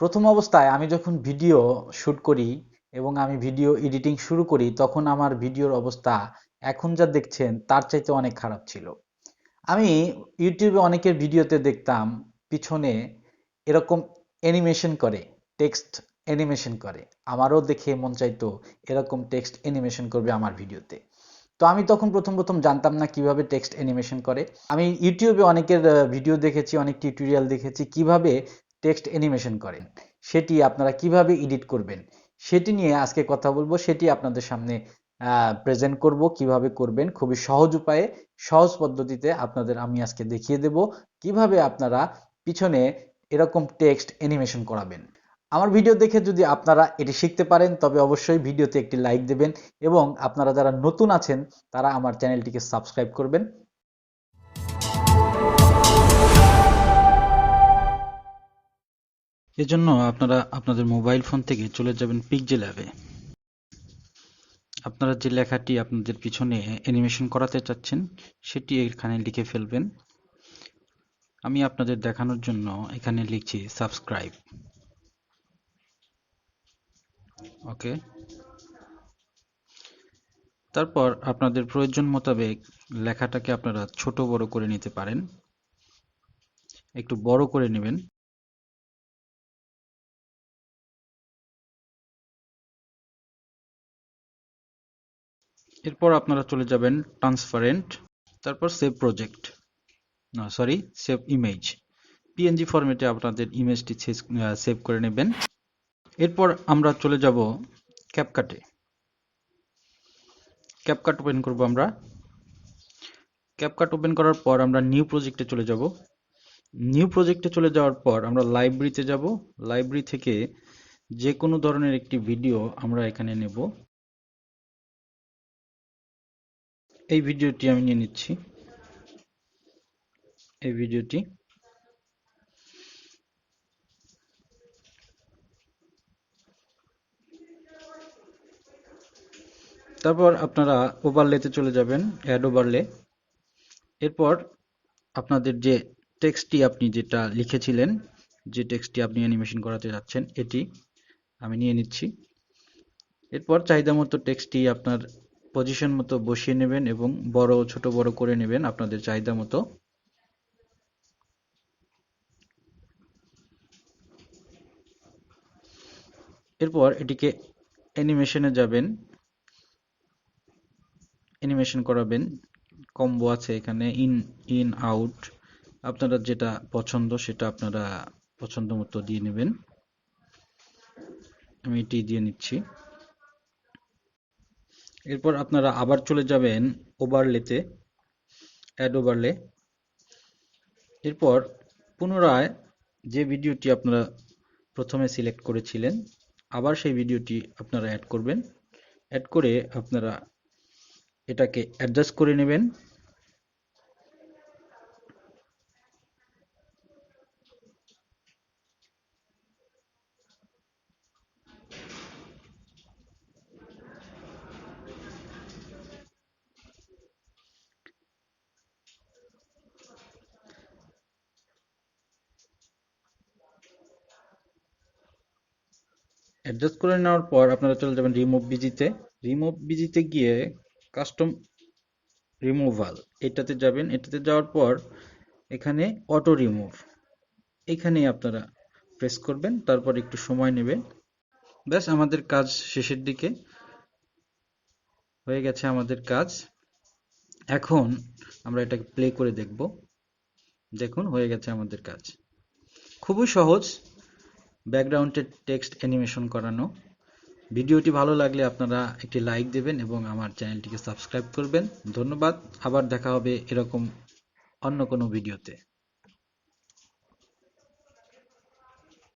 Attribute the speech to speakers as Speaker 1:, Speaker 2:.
Speaker 1: প্রথম অবস্থায় আমি যখন ভিডিও শুট করি এবং আমি ভিডিও এডিটিং শুরু করি, তখন আমার ভিডিওর অবস্থা এখন যা দেখছেন, তার চাইতে অনেক খারাপ ছিল। আমি ইউটিউবে অনেকের ভিডিওতে দেখতাম, পিছনে এরকম অ্যানিমেশন করে টেক্সট অ্যানিমেশন করে। আমারও দেখে মন চাইতো এরকম টেক্সট অ্যানিমেশন করবে আমার ভিডিওতে। তো আমি তখন প্রথম প্রথম জানতাম না কীভাবে টেক্সট অ্যানিমেশন করে। আমি ইউটিউবে অনেকের ভিডিও দেখেছি, অনেক টিউটোরিয়াল দেখেছি, কীভাবে টেক্সট অ্যানিমেশন করেন সেটি আপনারা কীভাবে এডিট করবেন, সেটি নিয়ে আজকে কথা বলব। সেটি আপনাদের সামনে প্রেজেন্ট করব, কীভাবে করবেন, খুবই সহজ উপায়ে, সহজ পদ্ধতিতে আপনাদের আমি আজকে দেখিয়ে দেব কীভাবে আপনারা পিছনে এরকম টেক্সট অ্যানিমেশন করাবেন। আমার ভিডিও দেখে যদি আপনারা এটি শিখতে পারেন, তবে অবশ্যই ভিডিওতে একটি লাইক দেবেন এবং আপনারা যারা নতুন আছেন, তারা আমার চ্যানেলটিকে সাবস্ক্রাইব করবেন। এজন্য আপনারা আপনাদের মোবাইল ফোন থেকে চলে যাবেন পিকজেল অ্যাপে আপনারা যে লেখাটি আপনাদের পিছনে অ্যানিমেশন করাতে চাচ্ছেন, সেটি এখানে লিখে ফেলবেন। আমি আপনাদের দেখানোর জন্য এখানে লিখছি সাবস্ক্রাইব ওকে তারপর আপনাদের প্রয়োজন মোতাবেক লেখাটাকে আপনারা ছোট বড় করে নিতে পারেন। একটু বড় করে নেবেন। এরপর আপনারা চলে যাবেন ট্রান্সপারেন্ট তারপর সেভ প্রজেক্ট না সরি সেভ ইমেজ পিএনজি ফরম্যাটে আপনাদের ইমেজটি সেভ করে নেবেন। এরপর আমরা চলে যাব ক্যাপকাটে ক্যাপকাট ওপেন করব আমরা। ক্যাপকাট ওপেন করার পর আমরা নিউ প্রজেক্টে চলে যাব। নিউ প্রজেক্টে চলে যাওয়ার পর আমরা লাইব্রেরিতে যাব। লাইব্রেরি থেকে যে কোনো ধরনের একটি ভিডিও আমরা এখানে নেব। এই ভিডিওটি আমি নিয়ে নিচ্ছি। এই ভিডিওটি। তারপর আপনারা ওভারলেতে চলে যাবেন অ্যাড ওভারলে এরপর আপনাদের যে টেক্সটটি আপনি যেটা লিখেছিলেন, যে টেক্সটটি আপনি অ্যানিমেশন করাতে যাচ্ছেন, এটি আমি নিয়ে নিচ্ছি। এরপর চাহিদা মতো টেক্সটটি আপনার পজিশন মতো বসিয়ে নেবেন এবং বড় ছোট বড় করে নেবেন আপনাদের চাহিদা মতো। এরপর এটিকে অ্যানিমেশনে যাবেন। অ্যানিমেশন করাবেন। কম্বো আছে এখানে ইন ইন আউট আপনারা যেটা পছন্দ সেটা আপনারা পছন্দ মতো দিয়ে নেবেন। আমি এটি দিয়ে নিচ্ছি। এরপর আপনারা আবার চলে যাবেন ওভারলেতে, অ্যাড ওভারলে। এরপর পুনরায় যে ভিডিওটি আপনারা প্রথমে সিলেক্ট করেছিলেন, আবার সেই ভিডিওটি আপনারা অ্যাড করবেন। অ্যাড করে আপনারা এটাকে অ্যাডজাস্ট করে নেবেন। অ্যাডজাস্ট করে নেওয়ার পর আপনারা চলে যাবেন রিমুভ বিজিতে। রিমুভ বিজিতে গিয়ে কাস্টম রিমুভাল এটাতে যাবেন। এটাতে যাওয়ার পর এখানে অটো রিমুভ এখানেই আপনারা প্রেস করবেন, তারপর একটু সময় নেবে ব্যাস, আমাদের কাজ শেষের দিকে হয়ে গেছে আমাদের কাজ। এখন আমরা এটাকে প্লে করে দেখব। দেখুন, হয়ে গেছে আমাদের কাজ। খুবই সহজ। ব্যাকগ্রাউন্ডে টেক্সট অ্যানিমেশন করানো। ভিডিওটি ভালো লাগলে আপনারা একটি লাইক দেবেন এবং আমার চ্যানেলটিকে সাবস্ক্রাইব করবেন। ধন্যবাদ, আবার দেখা হবে এরকম অন্য কোনো ভিডিওতে।